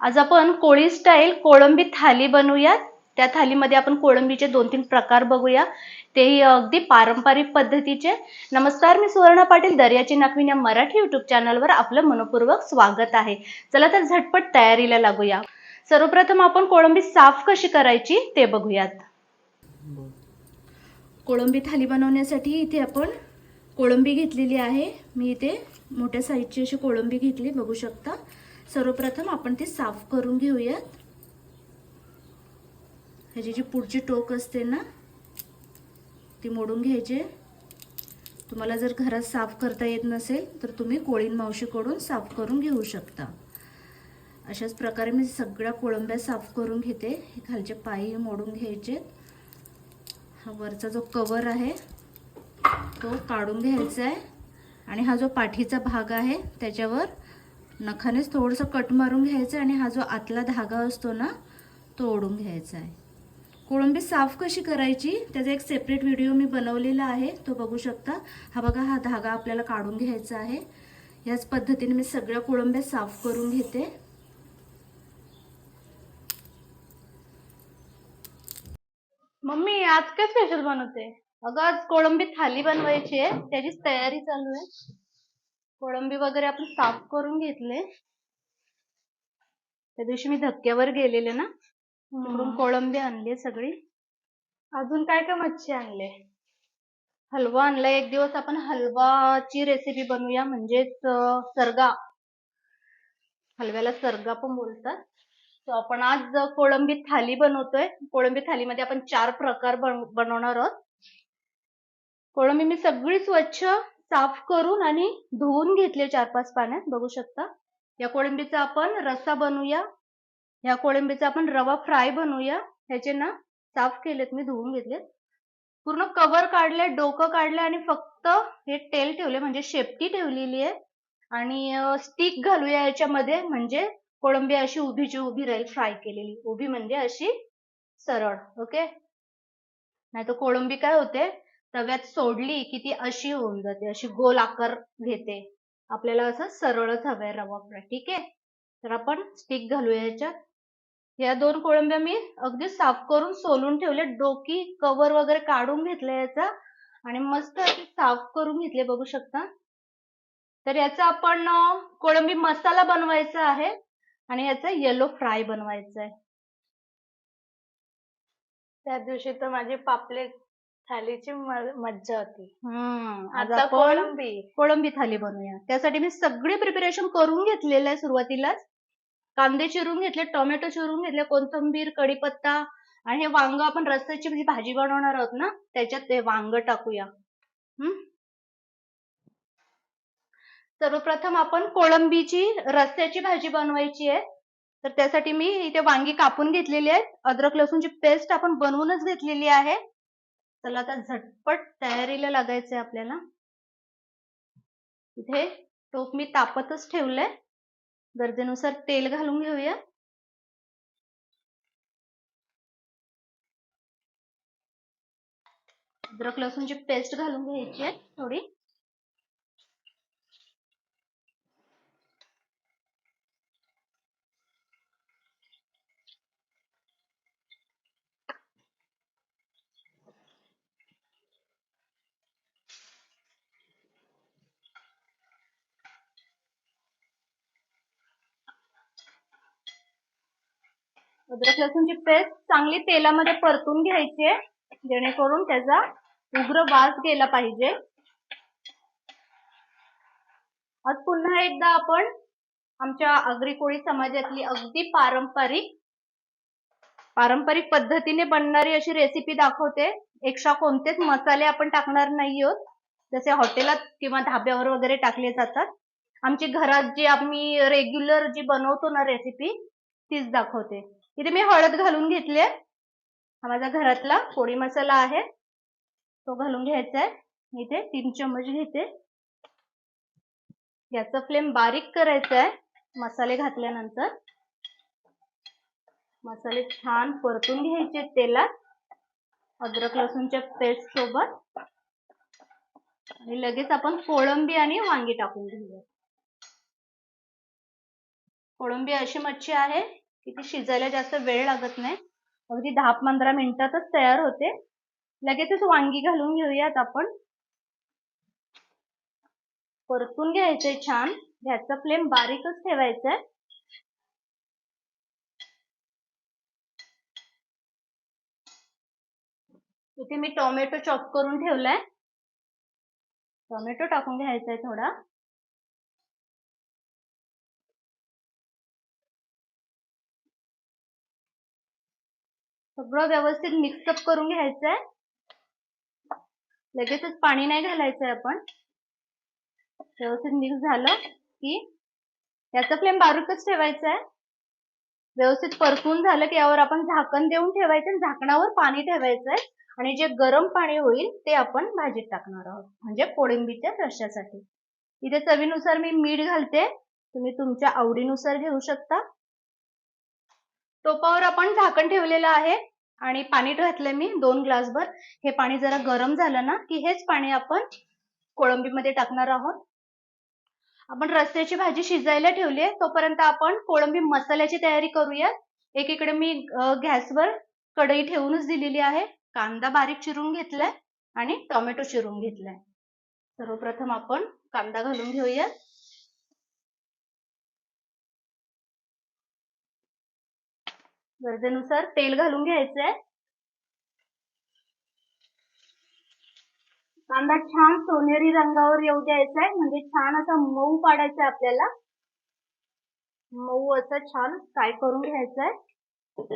आज आपण कोळी स्टाईल कोळंबी थाली बनवूयात. त्या थालीमध्ये आपण कोळंबीचे दोन तीन प्रकार बघूया. तेही अगदी पारंपरिक पद्धतीचे. नमस्कार मी सुवर्णा पाटील दर्याची नाकविन या मराठी युट्यूब चॅनलवर आपलं मनपूर्वक स्वागत आहे. चला तर झटपट तयारीला लागूया. सर्वप्रथम आपण कोळंबी साफ कशी करायची ते बघूयात. कोळंबी थाली बनवण्यासाठी इथे आपण कोळंबी घेतलेली आहे. मी इथे मोठ्या साईजची अशी कोळंबी घेतली बघू शकता. सर्वप्रथम आपण ती साफ करून घेऊयात. ह्याची जी पुढची टोक असते ना ती मोडून घ्यायची. तुम्हाला जर घरात साफ करता येत नसेल तर तुम्ही कोळीन मावशीकडून साफ करून घेऊ शकता. अशाच प्रकारे मी सगळ्या कोळंब्या साफ करून घेते. हे खालचे पायी मोडून घ्यायचे हा वरचा जो कवर आहे तो काढून घ्यायचा आहे आणि हा जो पाठीचा भाग आहे त्याच्यावर नखानेच थोडंसं कट मारून घ्यायचं आणि हा जो आतला धागा असतो ना तो ओढून घ्यायचा आहे कोळंबी साफ कशी करायची त्याचा एक सेपरेट व्हिडिओ मी बनवलेला आहे तो बघू शकता. हा बघा हा धागा आपल्याला काढून घ्यायचा आहे. याच पद्धतीने मी सगळ्या कोळंब्या साफ करून घेते. मम्मी आज काय स्पेशल बनवते? अगं आज कोळंबी थाली बनवायची आहे. त्याचीच तयारी चालू आहे. कोळंबी वगैरे आपण साफ करून घेतले. त्या दिवशी मी धक्क्यावर गेलेले ना तिकडून कोळंबी आणली सगळी. अजून काय काय मच्छी आणले? हलवा आणलाय. एक दिवस आपण हलवाची रेसिपी बनवूया म्हणजेच सरगा. हलव्याला सरगा पण बोलतात. सो आपण आज कोळंबी थाली बनवतोय कोळंबी थालीमध्ये आपण चार प्रकार बनवणार आहोत. कोळंबी मी सगळी स्वच्छ साफ करून आणि धुवून घेतली चार पाच पाण्यात बघू शकता. या कोळंबीचा आपण रस्सा बनवूया. या कोळंबीचा आपण रवा फ्राय बनवूया. ह्याचे ना साफ केलेत मी धुवून घेतलेत. पूर्ण कवर काढले डोकं काढले आणि फक्त हे टेल ठेवले म्हणजे शेपटी ठेवलेली आहे. आणि स्टिक घालूया याच्यामध्ये म्हणजे कोळंबी अशी उभीची उभी राहील फ्राय केलेली. उभी म्हणजे अशी सरळ ओके नाही तर कोळंबी काय होते? तव्यात सोडली की ती अशी होऊन जाते अशी गोल आकार घेते. आपल्याला असं सरळच हवंय रवा फ्राय ठीक आहे? तर आपण स्टिक घालूया याच्यात. या दोन कोळंब्या मी अगदी साफ करून सोलून ठेवले डोकी कवर वगैरे काढून घेतलं याचा. आणि मस्त अशी साफ करून घेतले बघू शकता. तर याचा आपण कोळंबी मसाला बनवायचा आहे. आणि याचा येलो फ्राय बनवायचा आहे त्या दिवशी तर माझी पापलेट थालीची मज्जा होती. आता कोळंबी. कोळंबी थाली बनवूया. त्यासाठी मी सगळे प्रिपरेशन करून घेतलेलं आहे सुरुवातीलाच. कांदे चिरून घेतले टोमॅटो चिरून घेतले कोथिंबीर कढीपत्ता आणि हे वांग आपण रस्स्याची जी भाजी बनवणार आहोत ना त्याच्यात ते वांग टाकूया. हम्म? सर्वप्रथम आपण कोळंबीची रस्त्याची भाजी बनवायची आहे. तर त्यासाठी मी इथे वांगी कापून घेतलेली आहेत. अद्रक लसूणची पेस्ट आपण बनवूनच घेतलेली आहे. चला आता झटपट तयारीला लागायचंय आपल्याला. इथे टोप मी तापतच ठेवलंय. गरजेनुसार तेल घालून घेऊया. अद्रक लसूणची पेस्ट घालून घ्यायची आहे थोडी. अद्रक लसूणची पेस्ट चांगली तेलामध्ये परतून घ्यायची आहे जेणेकरून त्याचा उग्र वास गेला पाहिजे. आज पुन्हा एकदा आपण आमच्या आगरी कोळी समाजातली अगदी पारंपरिक पारंपरिक पद्धतीने बनणारी अशी रेसिपी दाखवते. एक्स्ट्रा कोणतेच मसाले आपण टाकणार नाही आहोत. जसे हॉटेलात किंवा धाब्यावर वगैरे टाकले जातात. आमची घरात जी आम्ही रेग्युलर जी बनवतो ना रेसिपी तीच दाखवते. इथे मी हळद घालून घेतली हा माझा घरातला पोळी मसाला आहे. तो घालून घ्यायचा आहे. मी इथे तीन चम्मच घेते. याचा फ्लेम बारीक करायचा आहे. मसाले घातल्यानंतर. मसाले छान परतून घ्यायचे तेलात. अद्रक लसूणच्या पेस्ट सोबत. आणि लगेच आपण कोळंबी आणि वांगी टाकून घेऊया. कोळंबी अशी मच्छी आहे. इथे शिजायला जास्त वेळ लागत नाही. अगदी दहा पंधरा मिनिटातच तयार होते. लगेचच वांगी घालून घेऊयात आपण. परतून घ्यायचंय छान. ह्याचा फ्लेम बारीकच ठेवायचा आहे इथे मी टोमॅटो चॉप करून ठेवलाय. टोमॅटो टाकून घ्यायचा आहे थोडा. सगळं व्यवस्थित मिक्सअप करून घ्यायचंय. लगेचच पाणी नाही घालायचंय आपण. व्यवस्थित मिक्स झालं की याचा फ्लेम बारीकच ठेवायचा आहे व्यवस्थित परतून झालं की यावर आपण झाकण देऊन ठेवायचं आणि झाकणावर पाणी ठेवायचंय. आणि जे गरम पाणी होईल ते आपण भाजीत टाकणार आहोत. म्हणजे कोळंबीच्या रश्श्यासाठी इथे चवीनुसार मी मीठ घालते. तुम्ही तुमच्या आवडीनुसार घेऊ शकता. टोपावर आपण झाकण ठेवलेलं आहे आणि पाणी घातलंय मी दोन ग्लासभर. हे पाणी जरा गरम झालं ना की हेच पाणी आपण कोळंबीमध्ये टाकणार आहोत. आपण रस्त्याची भाजी शिजायला ठेवली आहे तोपर्यंत आपण कोळंबी मसाल्याची तयारी करूया एकीकडे मी गॅसवर कढई ठेवूनच दिलेली आहे. कांदा बारीक चिरून घेतलाय आणि टोमॅटो चिरून घेतलाय. सर्वप्रथम आपण कांदा घालून घेऊया गरजेनुसार तेल घालून घ्यायचंय. कांदा छान सोनेरी रंगावर येऊ द्यायचा आहे म्हणजे छान असा मऊ पाडायचा आहे आपल्याला. मऊ असं छान फ्राय करून घ्यायचा आहे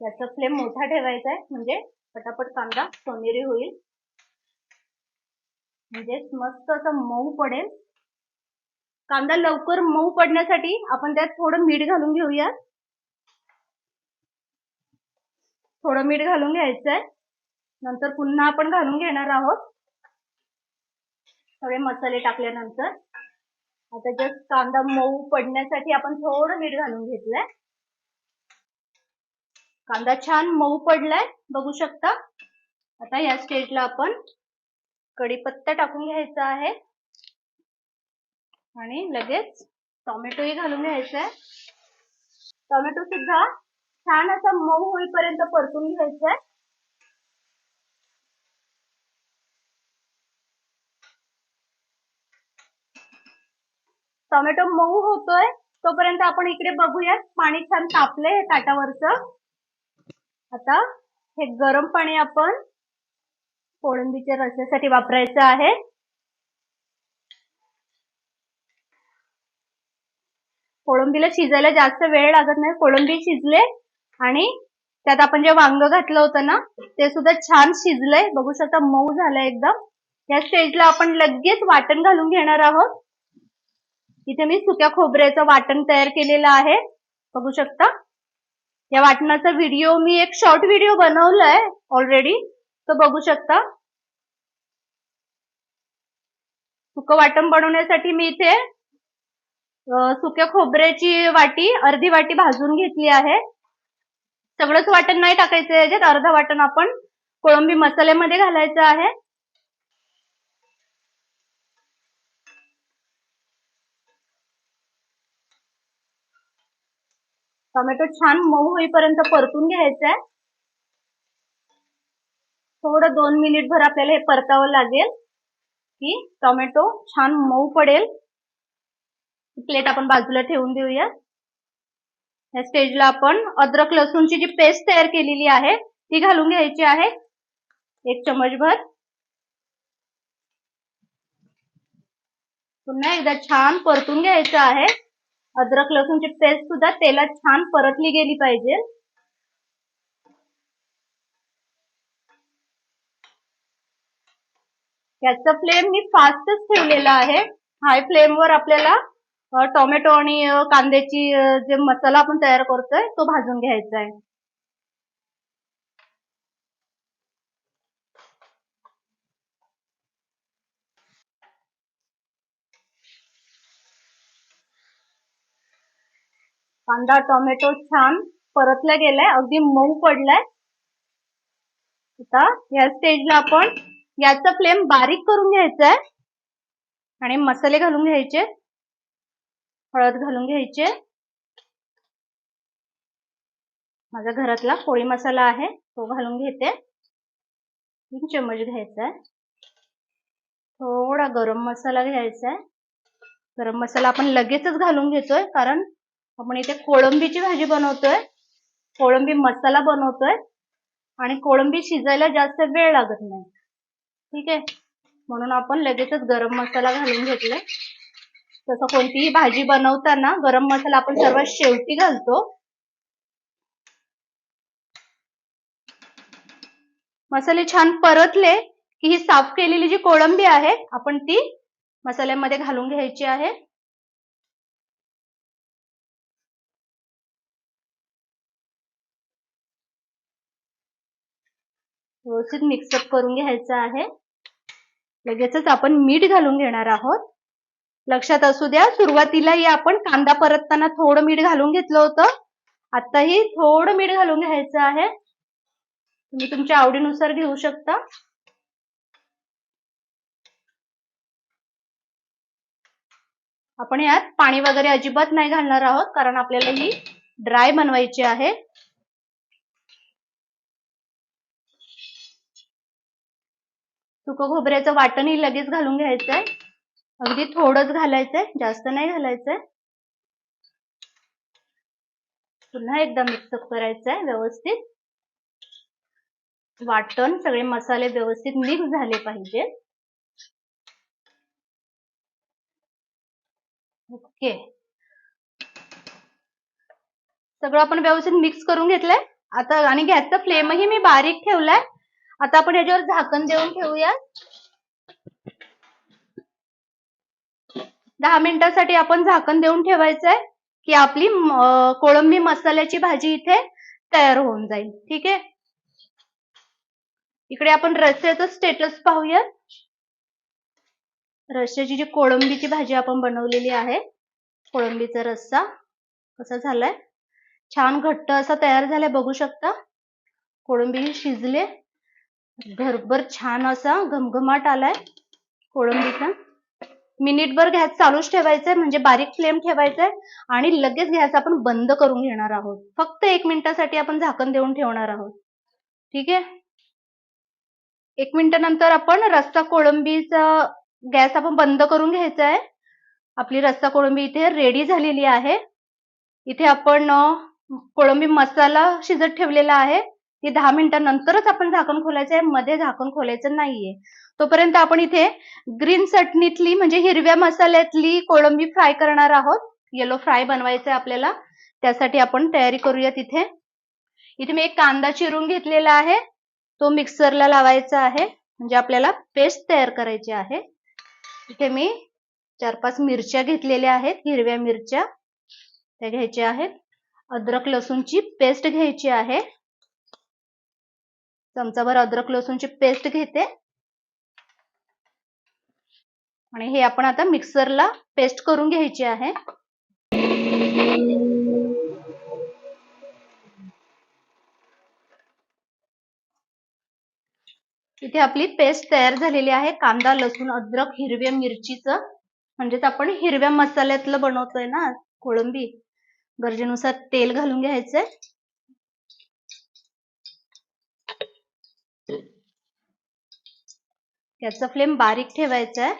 त्याचा फ्लेम मोठा ठेवायचा आहे म्हणजे पटापट कांदा सोनेरी होईल. म्हणजे मस्त असं मऊ पडेल. कांदा लवकर मऊ पडण्यासाठी आपण त्यात थोडं मीठ घालून घेऊयात. थोडं मीठ घालून घ्यायचंय. नंतर पुन्हा आपण घालून घेणार आहोत. सगळे मसाले टाकल्यानंतर. आता जस्ट कांदा मऊ पडण्यासाठी आपण थोडं मीठ घालून घेतलंय. कांदा छान मऊ पडलाय बघू शकता. आता या स्टेजला आपण कढीपत्ता टाकून घ्यायचा आहे. आणि लगेच टॉमॅटोही घालून घ्यायचा आहे टोमॅटो सुद्धा छान असा मऊ होईपर्यंत परतून घ्यायचा आहे टोमॅटो मऊ होतोय तोपर्यंत आपण इकडे बघूयात पाणी छान तापलंय ताटावरचं. आता हे गरम पाणी आपण कोळंबीच्या रस्यासाठी वापरायचं आहे. कोळंबीला शिजायला जास्त वेळ लागत नाही. कोळंबी शिजले आणि त्यात आपण जे वांग घातलं होतं ना ते सुद्धा छान शिजलंय. बघू शकता मऊ झालंय एकदम. या स्टेजला आपण लगेच वाटण घालून घेणार आहोत. इथे मी सुक्या खोबऱ्याचं वाटण तयार केलेलं आहे. बघू शकता. या वाटणाचा व्हिडिओ मी एक शॉर्ट व्हिडिओ बनवलाय ऑलरेडी तो बघू शकता. सुकं वाटण बनवण्यासाठी मी इथे सुक्या खोबऱ्याची वाटी अर्धी वाटी भाजून घेतली आहे. सगळंच वाटण नाही टाकायचं याच्यात. अर्ध वाटण आपण कोळंबी मसाल्यामध्ये घालायचं आहे. टोमॅटो छान मऊ होईपर्यंत परतून घ्यायचं आहे. थोडं दोन मिनिट भर आपल्याला हे परतावं लागेल की टोमॅटो छान मऊ पडेल. प्लेट आपण बाजूला ठेवून देऊया. या स्टेजला आपण अद्रक लसूणची जी पेस्ट तयार केलेली आहे ती घालून घ्यायची आहे. एक चमचभर पुन्हा एकदा छान परतून घ्यायचं आहे. अद्रक लसूणची पेस्ट सुद्धा तेलात छान परतली गेली पाहिजे. याचा फ्लेम मी फास्टच ठेवलेला आहे. हाय फ्लेमवर आपल्याला टोमॅटो आणि कांद्याची जे मसाला आपण तयार करतोय तो भाजून घ्यायचा आहे. कांदा टोमॅटो छान परतला गेलाय. अगदी मऊ पडलाय. आता या स्टेजला आपण याचा फ्लेम बारीक करून घ्यायचा आहे आणि मसाले घालून घ्यायचे. हळद घालून घ्यायचे. माझ्या घरातला पोळी मसाला आहे तो घालून घेते. तीन चम्मच घ्यायचा आहे. थोडा गरम मसाला घ्यायचा आहे. गरम मसाला आपण लगेचच घालून घेतोय कारण आपण इथे कोळंबीची भाजी बनवतोय. कोळंबी मसाला बनवतोय. आणि कोळंबी शिजायला जास्त वेळ लागत नाही. ठीक आहे? म्हणून आपण लगेचच गरम मसाला घालून घेतलाय. तसं कोणतीही भाजी बनवताना गरम मसाला आपण सर्वात शेवटी घालतो. मसाले छान परतले की ही साफ केलेली जी कोळंबी आहे आपण ती मसाल्यामध्ये घालून घ्यायची आहे. व्यवस्थित मिक्सअप करून घ्यायचं आहे. लगेचच आपण मीठ घालून घेणार आहोत. लक्षात असू द्या सुरुवातीलाही आपण कांदा परतताना थोडं मीठ घालून घेतलं होतं. आताही थोडं मीठ घालून घ्यायचं आहे. तुम्ही तुमच्या आवडीनुसार घेऊ शकता. आपण यात पाणी वगैरे अजिबात नाही घालणार आहोत कारण आपल्याला ही ड्राय बनवायची आहे. सुकं खोबऱ्याचं वाटणही लगेच घालून घ्यायचं आहे अगदी थोडंच घालायचंय जास्त नाही घालायचंय. पुन्हा एकदा मिक्सअप करायचंय व्यवस्थित. वाटण सगळे मसाले व्यवस्थित मिक्स झाले पाहिजे. ओके सगळं आपण व्यवस्थित मिक्स करून घेतलंय. आता आणि गॅसचा फ्लेमही मी बारीक ठेवलाय. आता आपण याच्यावर झाकण देऊन ठेवूया दहा मिनिटासाठी आपण झाकण देऊन ठेवायचंय की आपली कोळंबी मसाल्याची भाजी इथे तयार होऊन जाईल. ठीक आहे? इकडे आपण रस्स्याचं स्टेटस पाहूया रश्याची जी कोळंबीची भाजी आपण बनवलेली आहे कोळंबीचा रस्सा कसा झालाय? छान घट्ट असा तयार झालाय बघू शकता. कोळंबी शिजले. घरभर छान असा घमघमाट आलाय कोळंबीचा. मिनिटभर गॅस चालूच ठेवायचा म्हणजे बारीक फ्लेम ठेवायचा आणि लगेच गॅस आपण बंद करून घेणार आहोत. फक्त एक मिनिटासाठी आपण झाकण देऊन ठेवणार आहोत. ठीक आहे? एक मिनिटानंतर आपण रस्सा कोळंबीचा गॅस आपण बंद करून घ्यायचा आहे आपली रस्सा कोळंबी इथे रेडी झालेली आहे. इथे आपण कोळंबी मसाला शिजत ठेवलेला आहे. ती दहा मिनिटानंतरच आपण झाकण खोलायचं आहे मध्ये झाकण खोलायचं नाहीये. तोपर्यंत आपण इथे ग्रीन चटणीतली म्हणजे हिरव्या मसाल्यातली कोळंबी फ्राय करणार आहोत. येलो फ्राय बनवायचं आहे आपल्याला. त्यासाठी आपण तयारी करूया तिथे इथे मी एक कांदा चिरून घेतलेला आहे. तो मिक्सरला लावायचा आहे. म्हणजे आपल्याला पेस्ट तयार करायची आहे. इथे मी चार पाच मिरच्या घेतलेल्या आहेत. हिरव्या मिरच्या. त्या घ्यायच्या आहेत. अद्रक लसूणची पेस्ट घ्यायची आहे. चमचाभर अद्रक लसूणची पेस्ट घेते. आणि हे आपण आता मिक्सरला पेस्ट करून घ्यायची आहे. इथे आपली पेस्ट तयार झालेली आहे. कांदा लसूण अद्रक हिरव्या मिरचीचं. म्हणजेच आपण हिरव्या मसाल्यातलं बनवतोय ना कोळंबी. गरजेनुसार तेल घालून घ्यायचंय. त्याचा फ्लेम बारीक ठेवायचा आहे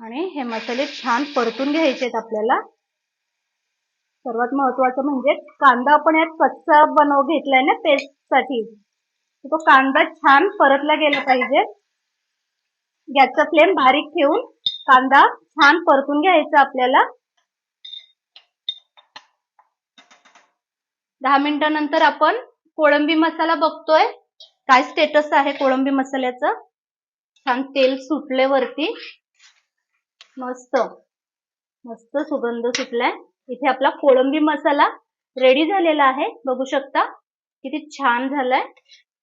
आणि हे मसाले छान परतून घ्यायचे आहेत आपल्याला. सर्वात महत्वाचं म्हणजे कांदा आपण यात कच्चा बनव घेतलाय ना पेस्टसाठी. तो कांदा छान परतला गेला पाहिजे. गॅसचा फ्लेम बारीक ठेवून कांदा छान परतून घ्यायचा आपल्याला. दहा मिनिटानंतर आपण कोळंबी मसाला बघतोय. काय स्टेटस आहे कोळंबी मसाल्याचं? छान तेल सुटले वरती मस्त. मस्त सुगंध सुटलाय. इथे आपला कोळंबी मसाला रेडी झालेला आहे. बघू शकता किती छान झालाय.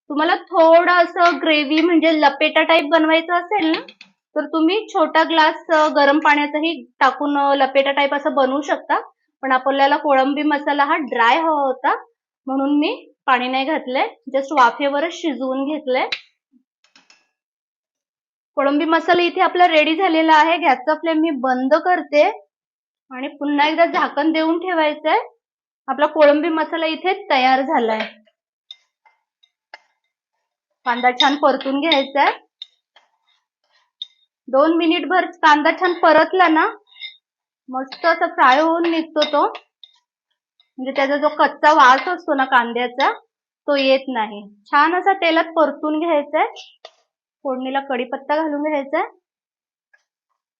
तुम्हाला थोडं असं ग्रेव्ही म्हणजे लपेटा टाईप बनवायचं असेल ना तर तुम्ही छोटा ग्लास गरम पाण्याचाही टाकून लपेटा टाईप असं बनवू शकता. पण आपल्याला कोळंबी मसाला हा ड्राय हवा होता म्हणून मी पाणी नाही घातलंय. जस्ट वाफेवरच शिजवून घेतलंय. कोळंबी मसाला इथे आपला रेडी झालेला आहे. गॅसचा फ्लेम मी बंद करते. आणि पुन्हा एकदा झाकण देऊन ठेवायचंय. आपला कोळंबी मसाला इथे तयार झालाय. कांदा छान परतून घ्यायचा आहे दोन मिनिट भर कांदा छान परतला ना मस्त असा फ्राय होऊन निघतो तो. म्हणजे त्याचा जो कच्चा वास असतो ना कांद्याचा तो येत नाही. छान असा तेलात परतून घ्यायचा आहे फोडणीला कढीपत्ता घालून घ्यायचा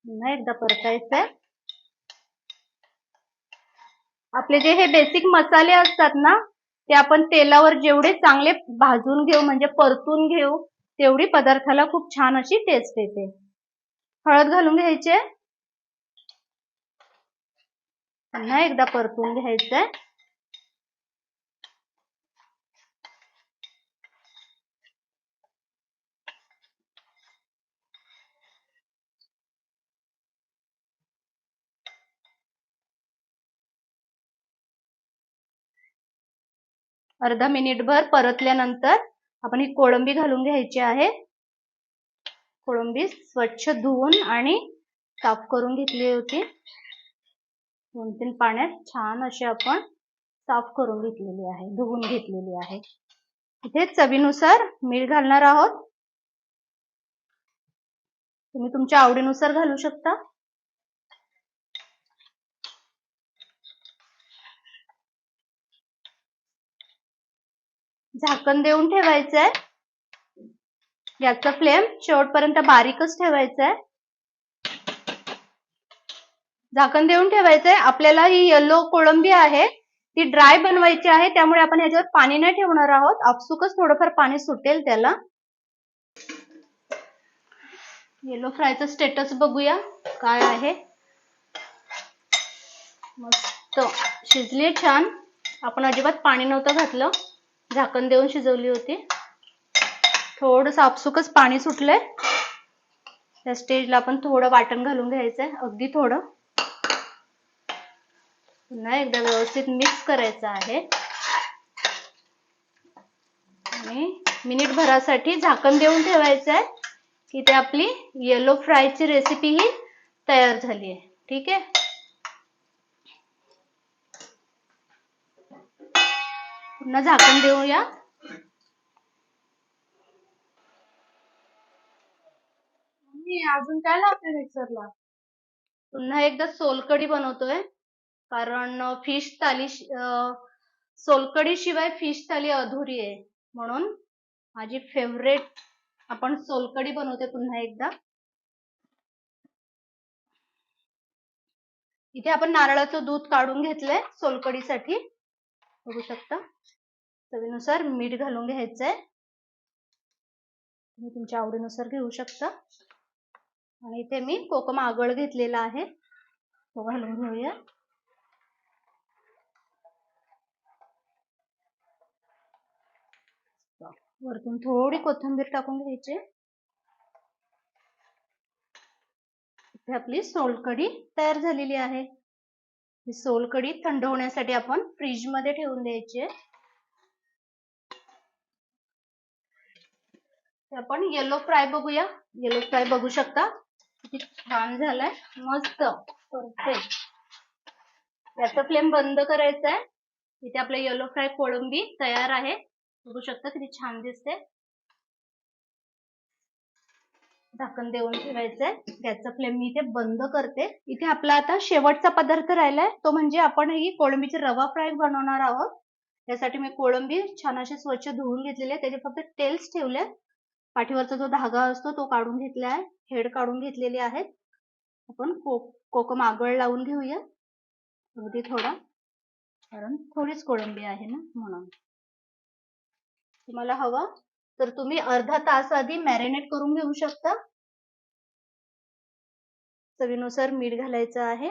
पुन्हा एकदा परतायचंय आपले जे हे बेसिक मसाले असतात ना ते आपण तेलावर जेवढे चांगले भाजून घेऊ म्हणजे परतून घेऊ तेवढी पदार्थाला खूप छान अशी टेस्ट येते. हळद घालून घ्यायचे पुन्हा एकदा परतून घ्यायचंय अर्धा मिनिटभर परतल्यानंतर आपण ही कोळंबी घालून घ्यायची आहे. कोळंबी स्वच्छ धुवून आणि साफ करून घेतली होती. दोन तीन पाण्यात छान अशी आपण साफ करून घेतलेली आहे धुवून घेतलेली आहे. इथे चवीनुसार मीठ घालणार आहोत. तुम्ही तुमच्या आवडीनुसार घालू शकता. झाकण देऊन ठेवायचंय. याचा फ्लेम शेवटपर्यंत बारीकच ठेवायचा आहे झाकण देऊन ठेवायचंय. आपल्याला ही येलो कोळंबी आहे ती ड्राय बनवायची आहे त्यामुळे आपण ह्याच्यावर पाणी नाही ठेवणार आहोत. आपसुकच थोडंफार पाणी सुटेल त्याला. येलो फ्रायचं स्टेटस बघूया काय आहे. मस्त शिजली छान. आपण अजिबात पाणी नव्हतं घातलं. झाकण देऊन शिजवली होती. थोडं आपसुकच पाणी सुटलंय. त्या स्टेजला आपण थोडं वाटण घालून घ्यायचंय अगदी थोडं. पुन्हा एकदा व्यवस्थित मिक्स करायचं आहे. आणि मिनिट भरासाठी झाकण देऊन ठेवायचं आहे की ते आपली येलो फ्रायची रेसिपी ही तयार झाली आहे ठीक आहे? पुन्हा झाकण देऊया. अजून काय लावते मिक्सरला? पुन्हा एकदा सोलकढी बनवतोय. कारण फिश थाली सोलकढी शिवाय फिश थाली अधुरी आहे. म्हणून माझी फेवरेट आपण सोलकढी बनवते पुन्हा एकदा. इथे आपण नारळाचं दूध काढून घेतलंय सोलकढीसाठी. बघू शकता. चवीनुसार मीठ घालून घ्यायचंय. तुम्ही तुमच्या आवडीनुसार घेऊ शकता. आणि इथे मी कोकम आगळ घेतलेला आहे. तो घालून घेऊया. वरतून थोडी कोथिंबीर टाकून घ्यायची. इथे आपली सोलकढी तयार झालेली आहे. ही सोलकढी थंड होण्यासाठी आपण फ्रीजमध्ये ठेवून द्यायची आहे. आपण येलो फ्राय बघूया. येलो फ्राय बघू शकता. किती छान झालाय. मस्त. परफेक्ट याचा फ्लेम बंद करायचा आहे इथे आपलं येलो फ्राय कोळंबी तयार आहे. बघू शकता किती छान दिसते. झाकण देऊन ठेवायचंय. गॅसचा फ्लेम मी इथे बंद करते. इथे आपला आता शेवटचा पदार्थ राहिलाय. तो म्हणजे आपण ही कोळंबीची रवा फ्राय बनवणार आहोत. त्यासाठी मी कोळंबी छान अशी स्वच्छ धुवून घेतलेली आहे. त्याचे फक्त टेल्स ठेवले पाठीवरचा जो धागा असतो तो काढून घेतला आहे. हेड काढून घेतलेले आहेत. आपण कोक कोकम आगळ लावून घेऊया. अगदी थोडा. कारण थोडीच कोळंबी आहे ना म्हणून. तुम्हाला हवं? तर तुम्ही अर्धा तास आधी मॅरिनेट करून घेऊ शकता. चवीनुसार मीठ घालायचं आहे.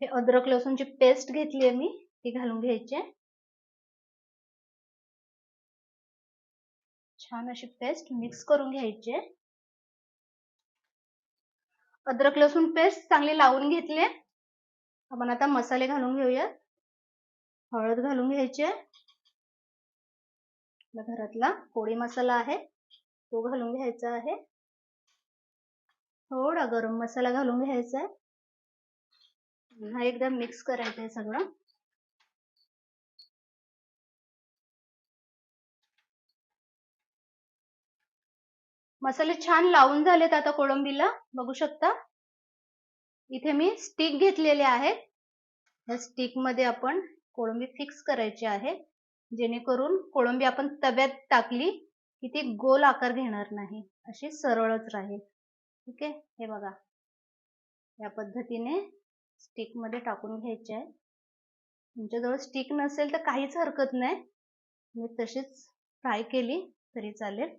हे अद्रक लसूणची पेस्ट घेतली आहे मी. ती घालून घ्यायची. छान अशी पेस्ट मिक्स करून घ्यायची. अद्रक लसूण पेस्ट चांगली लावून घेतली. आपण आता मसाले घालून घेऊया. हळद घालून घ्यायचे. घरातला पोळी मसाला आहे तो घालून घ्यायचा आहे. थोडा गरम मसाला घालून घ्यायचा आहे. पुन्हा एकदा मिक्स करायचं आहे सगळं. मसाले छान लावून झालेत आता कोळंबीला. बघू शकता. इथे मी स्टिक घेतलेले आहेत. ह्या स्टिकमध्ये आपण कोळंबी फिक्स करायची आहे. जेणेकरून कोळंबी आपण तव्यात टाकली की ती गोल आकार घेणार नाही. अशी सरळच राहील. ठीक आहे? हे बघा. या पद्धतीने स्टिकमध्ये टाकून घ्यायचे आहे. तुमच्याजवळ स्टिक नसेल तर काहीच हरकत नाही. मी तशीच फ्राय केली तरी चालेल.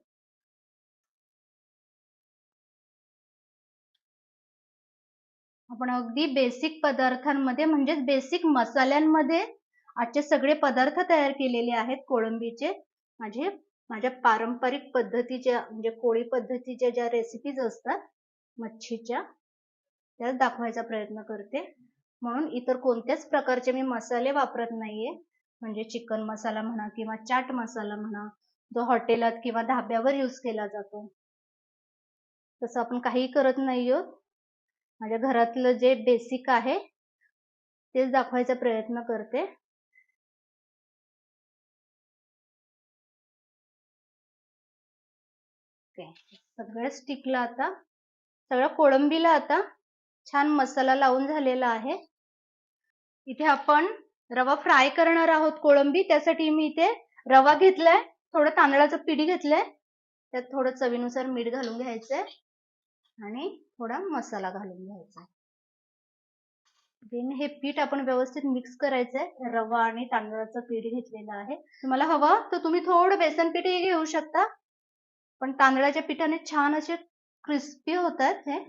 आपण अगदी बेसिक पदार्थांमध्ये म्हणजेच बेसिक मसाल्यांमध्ये आजचे सगळे पदार्थ तयार केलेले आहेत कोळंबीचे. माझे माझ्या पारंपरिक पद्धतीच्या म्हणजे कोळी पद्धतीच्या ज्या रेसिपीज असतात मच्छीच्या त्याच दाखवायचा प्रयत्न करते. म्हणून इतर कोणत्याच प्रकारचे मी मसाले वापरत नाहीये. म्हणजे चिकन मसाला म्हणा किंवा चाट मसाला म्हणा जो हॉटेलात किंवा धाब्यावर यूज केला जातो. तसं आपण काही करत नाही आहोत माझ्या घरातलं जे बेसिक आहे तेच दाखवायचा प्रयत्न करते. सगळ्या स्टिकला आता सगळ्या कोळंबीला आता छान मसाला लावून झालेला आहे. इथे आपण रवा फ्राय करणार आहोत कोळंबी त्यासाठी मी इथे रवा घेतलाय थोडं तांदळाचं पिढी घेतलंय त्यात थोडं चवीनुसार मीठ घालून घ्यायचंय. आणि थोडा मसाला घालून घ्यायचा देन हे पीठ आपण व्यवस्थित मिक्स करायचंय. रवा आणि तांदळाचं पीठ घेतलेलं आहे. तुम्हाला हवं तर तुम्ही थोडं बेसन पीठही घेऊ शकता. पण तांदळाच्या पिठाने छान असे क्रिस्पी होतात हे.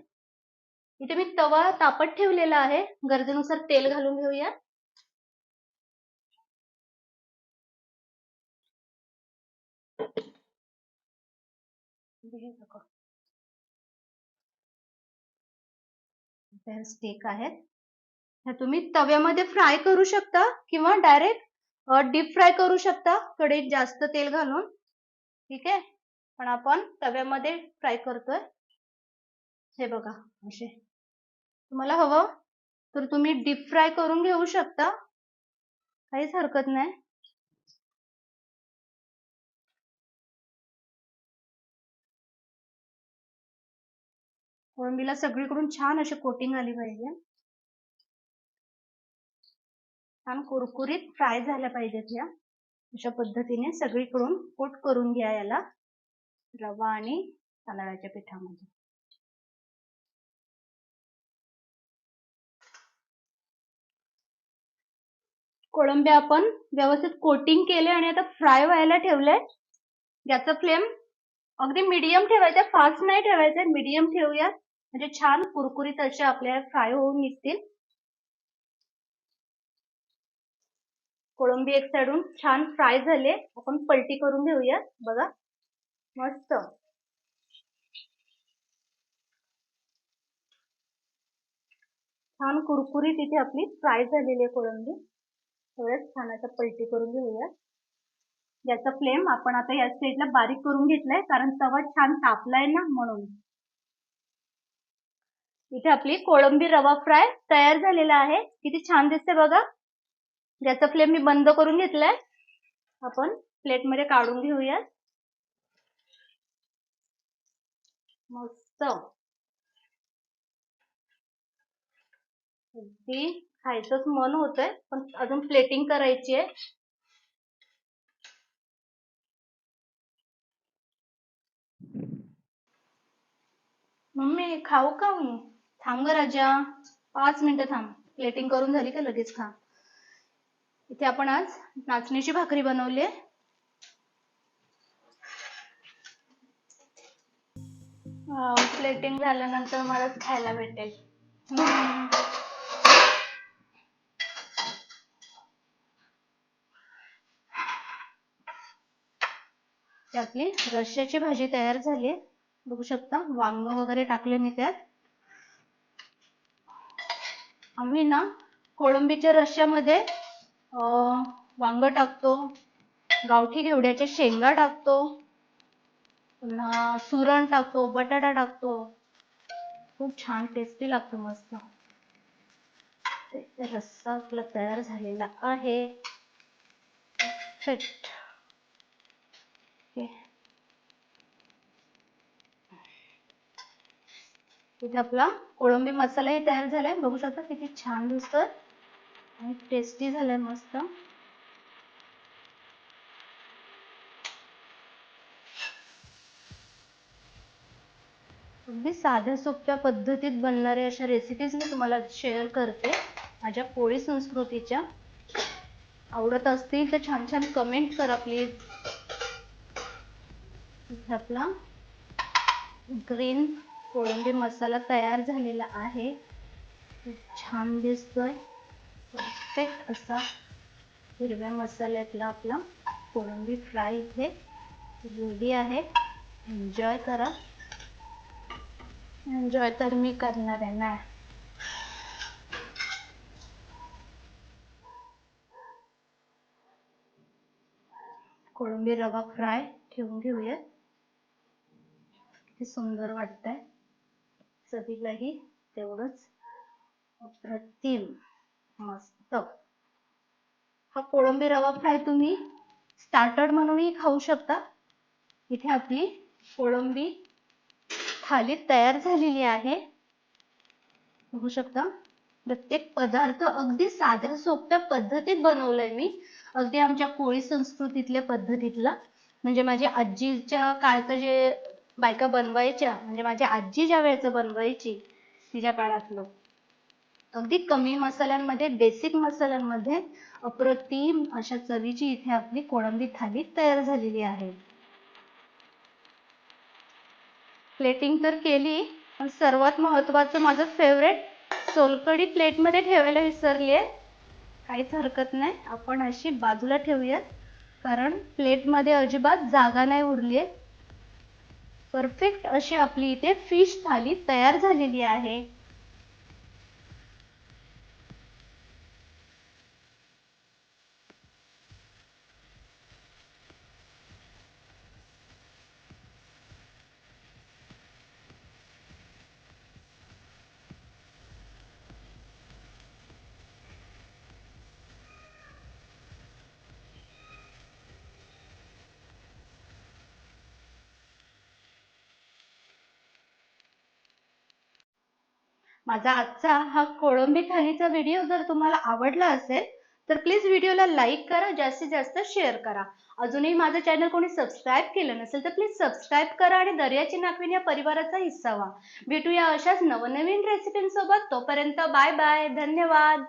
इथे मी तवा तापत ठेवलेला आहे. गरजेनुसार तेल घालून घेऊया. स्टेक आहेत. ह्या तुम्ही तव्यामध्ये फ्राय करू शकता किंवा डायरेक्ट डीप फ्राय करू शकता. कढईत जास्त तेल घालून. ठीक आहे? पण आपण तव्यामध्ये फ्राय करतोय. हे बघा असे. तुम्हाला हवं तर तुम्ही डीप फ्राय करून घेऊ शकता. काहीच हरकत नाही. कोळंबीला सगळीकडून छान अशी कोटिंग आली पाहिजे. छान कुरकुरीत फ्राय झाल्या पाहिजेत ह्या. अशा पद्धतीने सगळीकडून कोट करून घ्या याला रवा आणि तांदळाच्या पिठामध्ये. कोळंबे आपण व्यवस्थित कोटिंग केले आणि आता फ्राय व्हायला ठेवले. याचा फ्लेम अगदी मीडियम ठेवायचा फास्ट नाही ठेवायचा मीडियम ठेवूयात. म्हणजे छान कुरकुरीत असे आपल्या फ्राय होऊन निघतील. कोळंबी एक साइडून छान फ्राय झाले. आपण पलटी करून घेऊया बघा. मस्त. छान कुरकुरीत इथे आपली फ्राय झालेली आहे कोळंबी. थोड्याच छान आता पलटी करून घेऊया याचा फ्लेम आपण आता या स्टेजला बारीक करून घेतलाय कारण तवा छान तापलाय ना म्हणून. इथे आपली कोळंबी रवा फ्राय तयार झालेला आहे. किती छान दिसते बघा. ज्याचा फ्लेम मी बंद करून घेतलाय. आपण प्लेटमध्ये काढून घेऊया मस्त. अगदी खायचंच मन होतंय पण अजून प्लेटिंग करायची आहे. मम्मी खाऊ का मी? थांब ग राजा. पाच मिनिटं थांब. प्लेटिंग करून झाली का लगेच खा. इथे आपण आज नाचणीची भाकरी बनवली आहे. प्लेटिंग झाल्यानंतर मलाच खायला भेटेल. आपली रश्श्याची भाजी तयार झाली बघू शकता वांग वगैरे टाकले मी त्यात. आम्ही ना कोळंबीच्या रश्श्यामध्ये वांग टाकतो गावठी घेवड्याच्या शेंगा टाकतो पुन्हा सुरण टाकतो बटाटा टाकतो. खूप छान टेस्टी लागतो मस्त. ते रस्सा आपला तयार झालेला आहे. इथे आपला कोळंबी मसालाही तयार झालाय. बघू शकता किती छान दिसतोय. आणि टेस्टी झालाय मस्त. अगदी साध्या सोप्या पद्धतीत बनणाऱ्या अशा रेसिपीज मी तुम्हाला शेअर करते. माझ्या पोळी संस्कृतीच्या. आवडत असतील तर छान छान कमेंट करा प्लीज इथे आपला ग्रीन कोळंबी मसाला तयार झालेला आहे. छान दिसतोय. परफेक्ट असा हिरव्या मसाल्यातला आपला कोळंबी फ्राय इथे रेडी आहे. एन्जॉय करा. एन्जॉय तर मी करणार आहे ना. कोळंबी रवा फ्राय ठेवून घेऊया किती सुंदर वाटतंय. चवीलाही तेवढंच अप्रतिम मस्त. हा कोळंबी रवा फ्राय तुम्ही स्टार्टर म्हणूनही खाऊ शकता. इथे आपली कोळंबी थाली तयार झालेली आहे. बघू शकता. प्रत्येक पदार्थ अगदी साध्या सोप्या पद्धतीत बनवलंय मी. अगदी आमच्या कोळी संस्कृतीतल्या पद्धतीतला. म्हणजे माझ्या आजीच्या काळचं जे बायका बनवायच्या. म्हणजे माझी आजी ज्या वेळेचं बनवायची तिच्या काळातलं अगदी कमी मसाल्यांमध्ये बेसिक मसाल्यांमध्ये अप्रतिम अशा चवीची इथे आपली कोळंबी थाली तयार झालेली आहे. प्लेटिंग तर केली पण सर्वात महत्वाचं माझं फेवरेट सोलकडी प्लेटमध्ये ठेवायला विसरली आहे. काहीच हरकत नाही. आपण अशी बाजूला ठेवूयात कारण प्लेटमध्ये अजिबात जागा नाही उरली आहे. परफेक्ट अशी आपली इथे फिश थाली तयार झालेली आहे. माझा आजचा हा कोळंबी थालीचा व्हिडिओ जर तुम्हाला आवडला असेल तर प्लीज व्हिडिओला लाईक करा जास्तीत जास्त शेअर करा. अजूनही माझं चॅनल कोणी सबस्क्राईब केलं नसेल तर प्लीज सबस्क्राईब करा आणि दर्याची नाकवीन या परिवाराचा हिस्सा व्हा. भेटूया अशाच नवनवीन रेसिपींसोबत तोपर्यंत बाय बाय धन्यवाद.